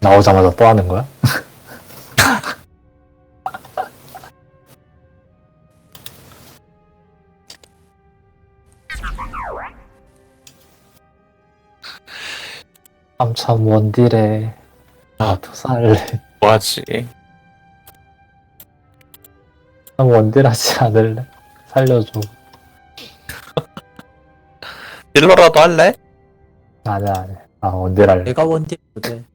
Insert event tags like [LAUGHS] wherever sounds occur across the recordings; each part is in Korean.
나오자마자 또 하는 거야? [LAUGHS] 삼참 원딜에 나도 살래. 뭐하지? 난 원딜 하지 않을래. 살려줘. 딜러라도 할래? 아니야 아니야. 아 원딜 할래. 내가 원딜 돼. 음,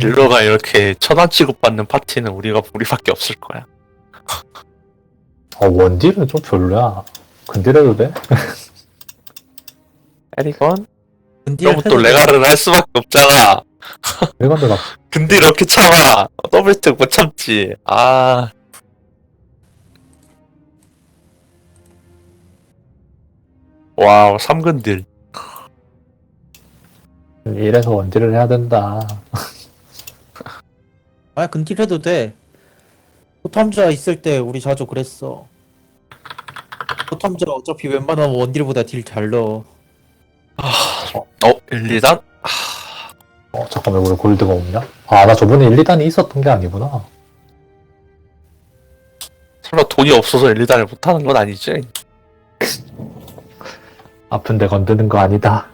딜러가 이렇게 천안 취급받는 파티는 우리가 우리밖에 없을 거야. 어 원딜은 좀 별로야. 근딜해도 돼? [LAUGHS] 에리건? 너무 또 해도 레가를 할 수밖에 없잖아. 이건데 나 근데 이렇게 참아. 더블특 못 참지. 아. 와우, 3근딜. 이래서 원딜을 해야 된다. [LAUGHS] 아 근딜 해도 돼. 포탐자 있을 때 우리 자주 그랬어. 포탐자 어차피 웬만하면 원딜보다 딜 잘 넣어. 어, 1, 2단? 어 잠깐만 우리 골드가 없냐? 아 나 저번에 1, 2단이 있었던 게 아니구나. 설마 돈이 없어서 1, 2단을 못하는 건 아니지? 아픈데 건드는 거 아니다.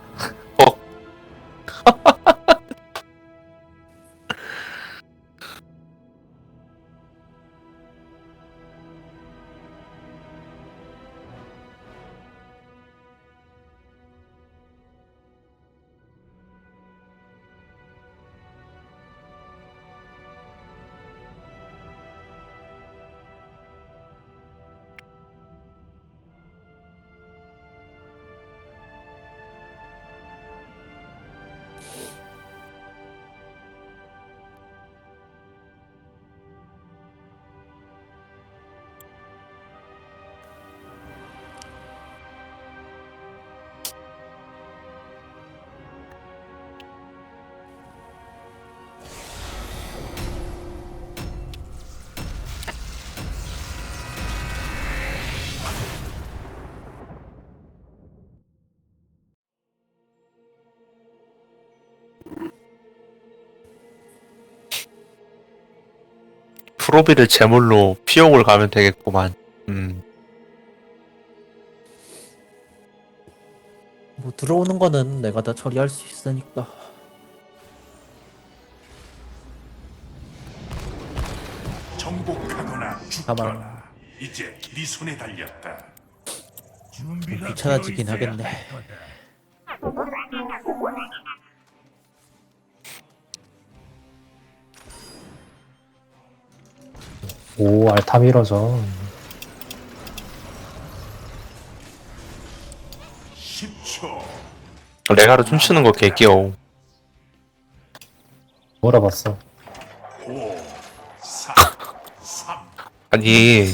프로비를 제물로 피용을 가면 되겠구만. 음. 뭐 들어오는 거는 내가 다 처리할 수 있으니까. 정복하거나 죽거나. 이제 네 손에 달렸다. 귀찮아지긴 하겠네. 오 알타. 10초. 레가를 춤추는 거 개귀여워. 물어봤어. 5, [LAUGHS] 4, 3, 아니,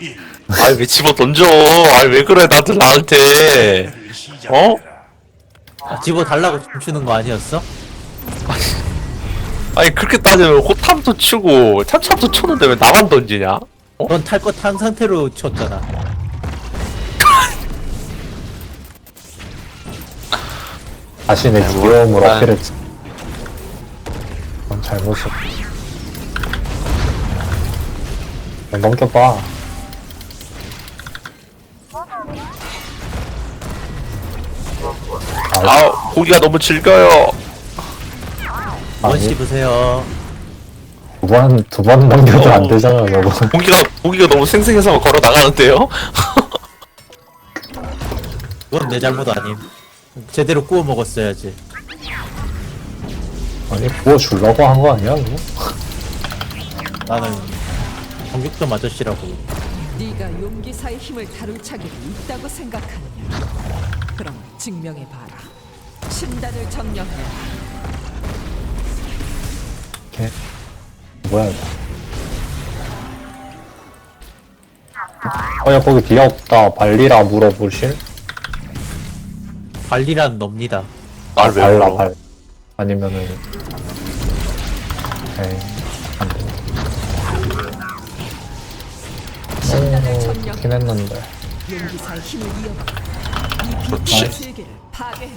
1. 아니 왜 집어 던져? 아니 왜 그래 다들 나한테? 어? 아, 집어 달라고 춤추는 거 아니었어? 아니 그렇게 따지면 호탐도 치고 참참도 쳤는데 왜 나만 던지냐? 넌 탈 거 탄 상태로 쳤잖아. 자신의 귀여움을 아. 어필했지. 넌 잘못했어. 넘겨봐. 아, 아 고기가 너무 질겨요. 원 씹으세요. 두 번, 두 번 넘겨도 안 어. 되잖아, 저거. 고기가 고기가 너무 생생해서 걸어 나가는데요? [LAUGHS] 그건 내 잘못 아님. 제대로 구워 먹었어야지. 아니, 구워 주려고 한 거 아니야, 이거? 나는 정육점 아저씨라고. 네가 용기사의 힘을 다룰 차기가 있다고 생각하느냐? 그럼 증명해 봐라. 신단을 점령해라. 이렇게. 뭐야, 이거. 어, 야, 거기 귀엽다. 발리라 물어보실? 발리란 놉니다. 말왜 발라, 물어? 발. 아니면은. 에이, 안 돼. 신단을 오, 세계를 파괴해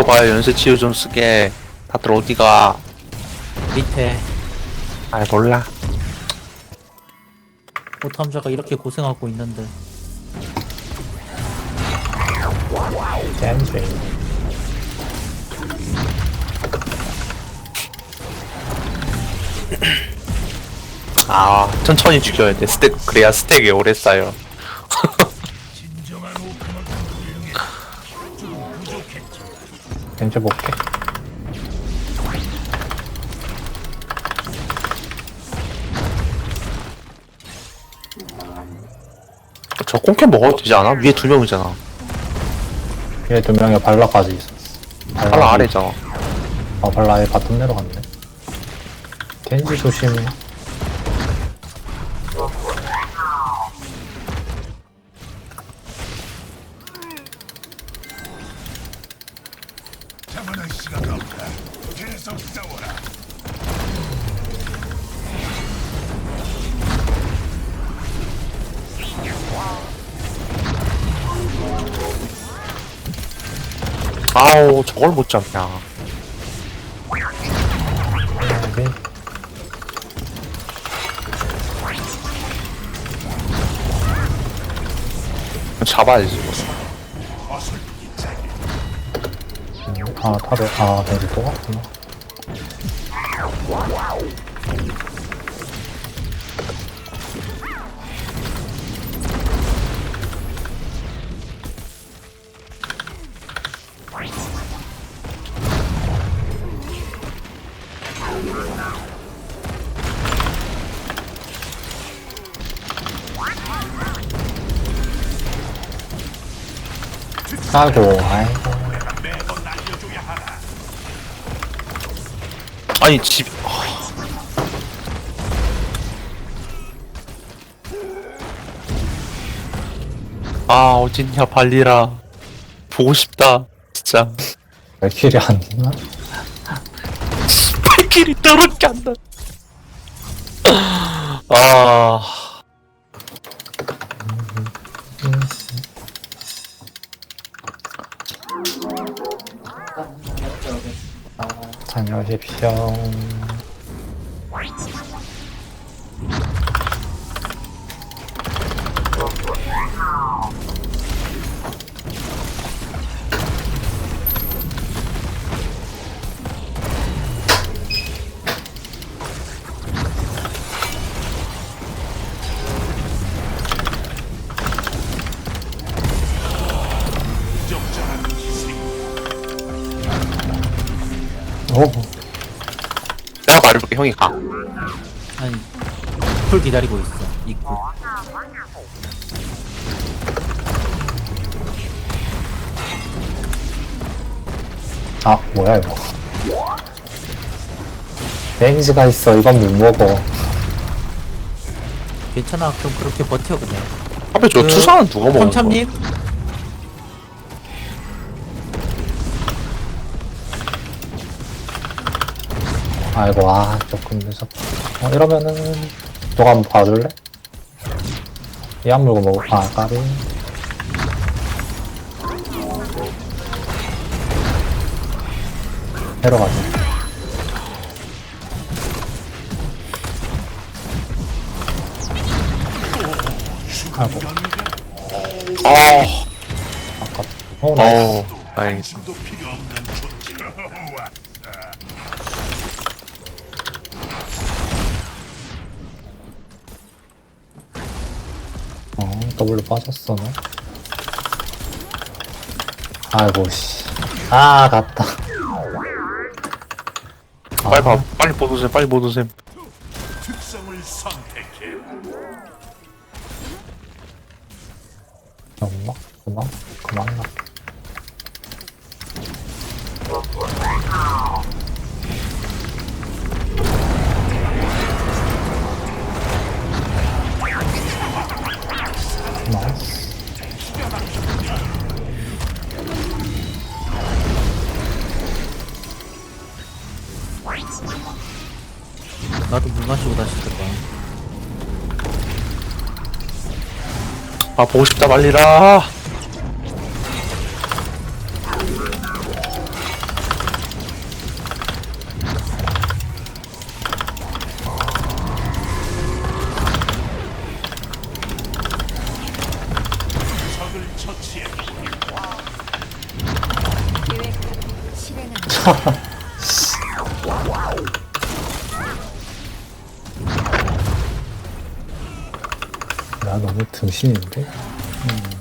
붙어봐요 연쇄 치유 좀 쓰게 다들 어디가? 밑에. 아 몰라. 포탐자가 이렇게 고생하고 있는데. 젠지. 아 천천히 죽여야 돼. 스택 그래야 스택이 오래 쌓여 [LAUGHS] 젠지 볼게. 저 꽁캐 먹어도 되지 않아? 위에 두 명이잖아 얘두 명이 발라까지 있었어. 하나 아래잖아 아, 발라 아예 바텀 내려갔네. 겐지 조심해. 저걸 못 잡냐 여기. 잡아야지 이거 아, 탑에, 아, 겐지 또 갔구나. 아이고, 아이고. 아니 집 아 어딨냐 발리라. 보고 싶다 진짜. 왜 킬이 안 나? 발길이 더럽게 안다. 아 다녀오십시오. 형이 가 아니 풀 기다리고 있어 입구 아, 뭐야, 이거. 렌즈가 있어. 이건 못 먹어. 괜찮아 그럼 그렇게 버텨 그냥 앞에 저 그, 투사는 누가 먹는 거야? 폰참님 아이고, 아, 조금 늦었다. 어, 이러면은, 너가 한번 봐줄래? 이 안 물고 먹어. 아, 까비. 내려가자. 아이고, 아 아깝다. 어, 나 어우 다행이다 힘도 필요 없는 존재. 와, 어, W 빠졌어, 너. 아이고, 씨. 아, 갔다. 빨리 봐 빨리 보도셈 빨리 보도셈 특성을 선택해. 엄마? 그만? 그만 나. 아 보고 싶다 말리라 너무 등신인데? 나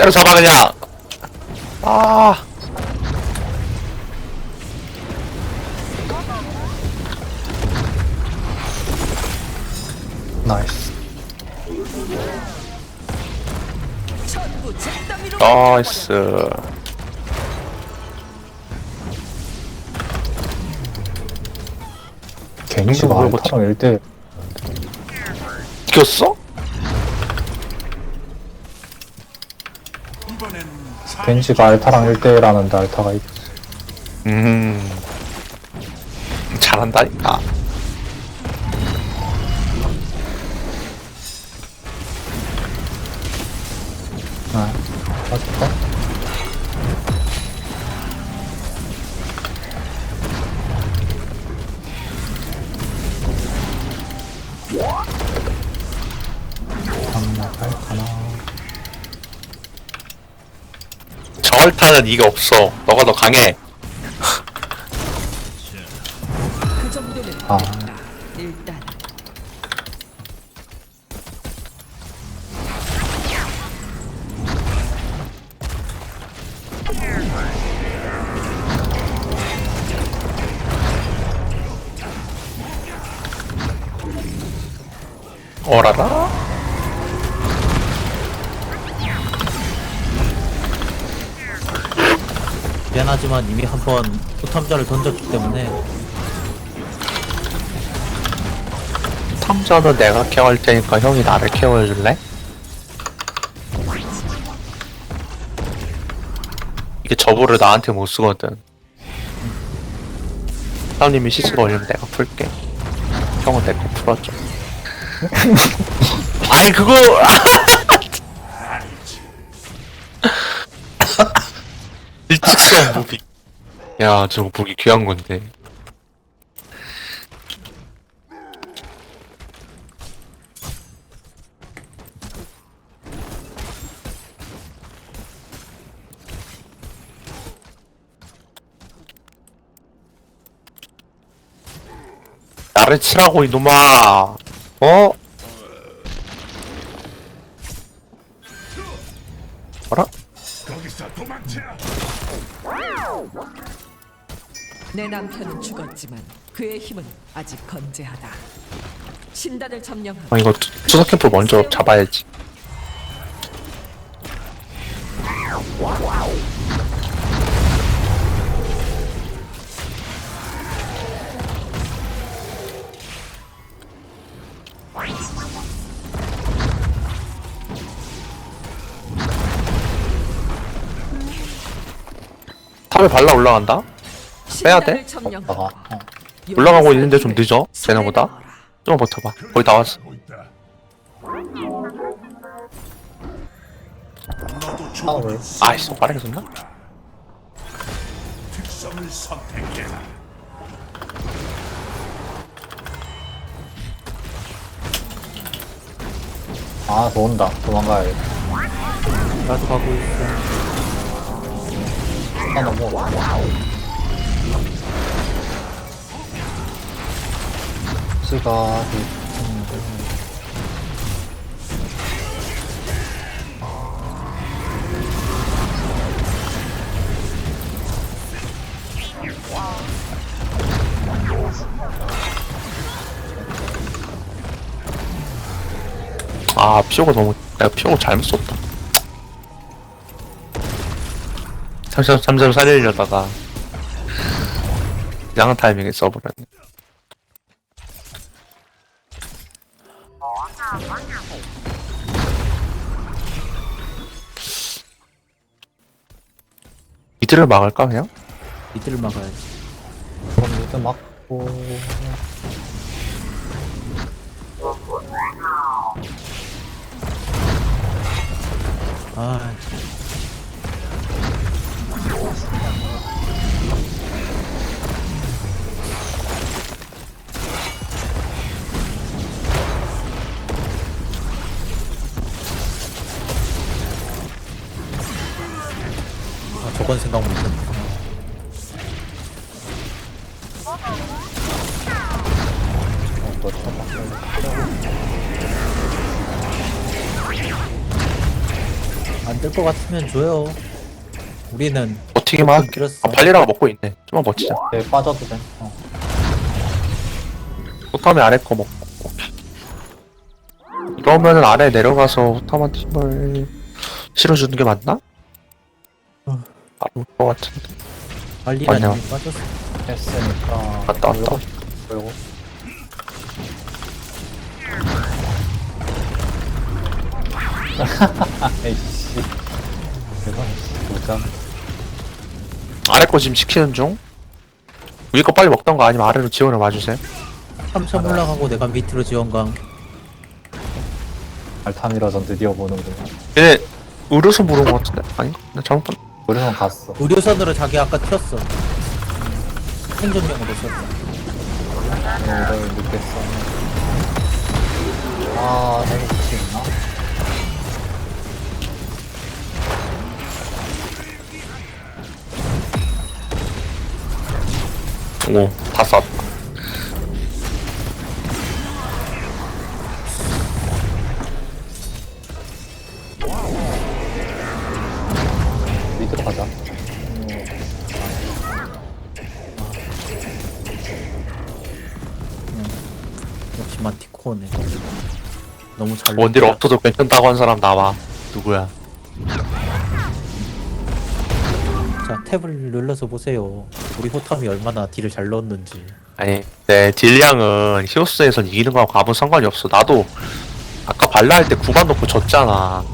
때려잡아 그냥 아 나이스. 나이스 겐지가 뭐야, 알타랑 1대 이겼어? 이번엔 사 겐지가 알타랑 1대1 하는데 알타가 이겼어. 음 잘한다니까 저얼타는 이가 없어 너가 더 강해 그 정도는 아. 됐다. 일단 어라라 하지만 이미 한 번 포탐자를 던졌기 때문에. 탐자는 내가 케어할 테니까 형이 나를 케어해줄래? 이게 저보를 나한테 못 쓰거든. 사장님이 시스 걸리면 내가 풀게. 형은 내 거 풀어줘 [LAUGHS] 아이 그거 일직선 [LAUGHS] 무비 야 저거 무기 귀한 건데 나를 치라고 이놈아 어? 뭐라? 거기서 도망쳐 내 남편은 죽었지만 그의 힘은 아직 건재하다. 신단을 점령하고 아 이거 투- 투석 캠프 먼저 잡아야지 탑에 발라 올라간다? 빼야 돼? 나가. 점령하고 어. 올라가고 있는데 좀 늦어 쟤네보다. 좀 버텨봐 거의 다 왔어 아이씨 빠르게 썼나? 아, 도온다. 도망가야겠다. 나도 가고 있어. 아, 너무. 보스가 아 피오가 너무 내가 피오고 잘못 썼다. 3점 3점 살리려다가 양한 타이밍에 써버렸네. 이들을 막을까 그냥? 이들을 막아야지. 그럼 미드 맞고 아, 아 저건 생각 못했네. 어, 또 쳐봐 안될 것 같으면 줘요. 우리는 버티기만 할게 길었어. 아 발리라가 먹고 있네 좀만 버티자 네 빠져도 돼 어. 호탐이 아래 거 먹고. 이러면은 아래 내려가서 호탐한테 힘을 실어주는 게 맞나? 어. 바로 올것 같은데. 관리가 아니야. 이미 빠졌어. 했으니까. 왔다, 왔다. 그리고. [LAUGHS] 에이씨. 대박 도전 아래 거 지금 시키는 중. 위에 거 빨리 먹던가 아니면 아래로 지원을 와주세요. 3점 올라가고 내가 밑으로 지원강. 알타미라전 드디어 보는구나. 얘네 의료선 부른 것 같은데? 아니 나 잘못 봤 우리는 갔어 의료선으로 자기 아까 튀었어. 행정명으로 썼어. 이걸 늦겠어 아 내가 볼수 있나? 오 다 쐈 마티코네. 너무 잘. 원딜 없어도 괜찮다고 한 사람 나와 누구야 자 탭을 눌러서 보세요. 우리 호탐이 얼마나 딜을 잘 넣었는지. 아니 내 딜량은 히오스에선 이기는 거하고 아무 상관이 없어 나도 아까 발라 할때 9만 놓고 졌잖아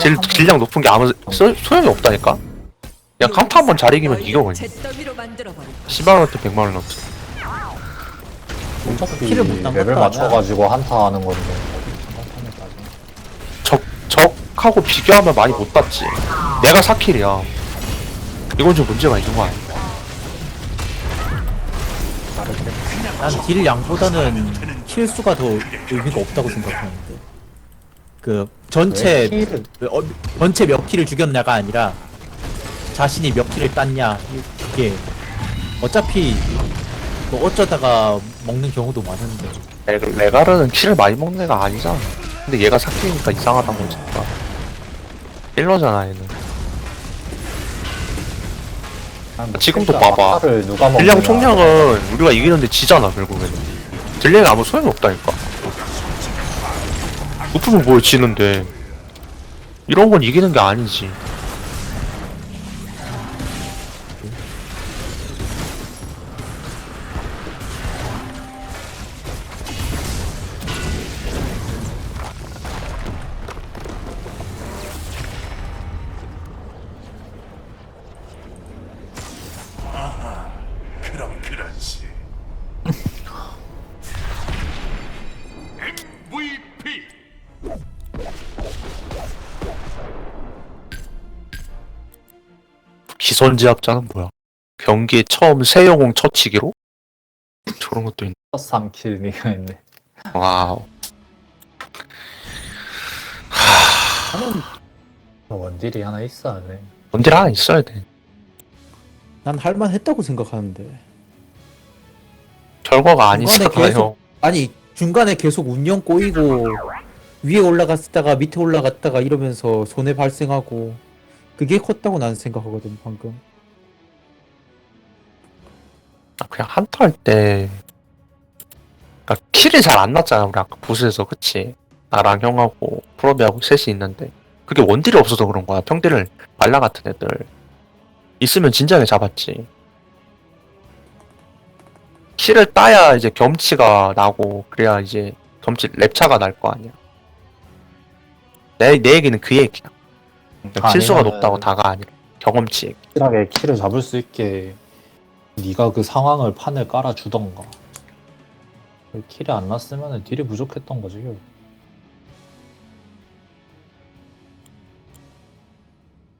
딜, 딜량 높은 게 아무 소, 소용이 없다니까 그냥 카운터 한번 잘 이기면 이겨 그냥 잿더미로 만들어버려. 10만원한테 100만원 넣지 어차피 키를 못딴 레벨. 맞춰가지고 한타 하는 건데 적, 적하고 비교하면 많이 못 땄지 내가 4킬이야 이건 좀 문제가 있는 거 아니야 난딜 양보다는 킬 수가 더 의미가 없다고 생각하는데. 그 전체 킬을 어, 전체 몇 킬을 죽였냐가 아니라 자신이 몇 킬을 땄냐 이게 어차피 뭐 어쩌다가 먹는 경우도 많은데. 레, 레가르는 킬을 많이 먹는 애가 아니잖아. 근데 얘가 4킬이니까 이상하단 거지 일러잖아 얘는. 지금도 봐봐. 한타를 누가 먹느냐 딜량 총량은 우리가 이기는데 지잖아 결국에는. 딜량이 아무 소용이 없다니까. 높으면 뭘 지는데. 이런 건 이기는 게 아니지 기선제압자는 뭐야? 경기에 처음 새 영웅 처치기로? 저런 것도 있네. 첫 3킬 니가 했네. 와우. 원딜이 하나 있어야 돼. 뭔딜 하나 있어야 돼. 난 할만했다고 생각하는데. 결과가 중간에 아니잖아요? 계속- 아니 중간에 계속 운영 꼬이고 위에 올라갔다가 밑에 올라갔다가 이러면서 손해 발생하고 그게 컸다고 나는 생각하거든 방금. 그냥 한타 할때 그니까 킬이 잘 안 났잖아 우리 아까 부스에서. 그치? 나랑 형하고 프로비하고 셋이 있는데. 그게 원딜이 없어서 그런 거야. 평딜을 발라 같은 애들. 있으면 진작에 잡았지. 킬을 따야 이제 경치가 나고 그래야 이제 경치 랩차가 날 거 아니야. 내, 내 얘기는 그 얘기야 그러니까 킬수가 아니면은- 높다고 다가 아니라 경험치 확실하게 키를 잡을 수 있게 네가 그 상황을 판을 깔아주던가 킬이 안 났으면 딜이 부족했던 거지 결국.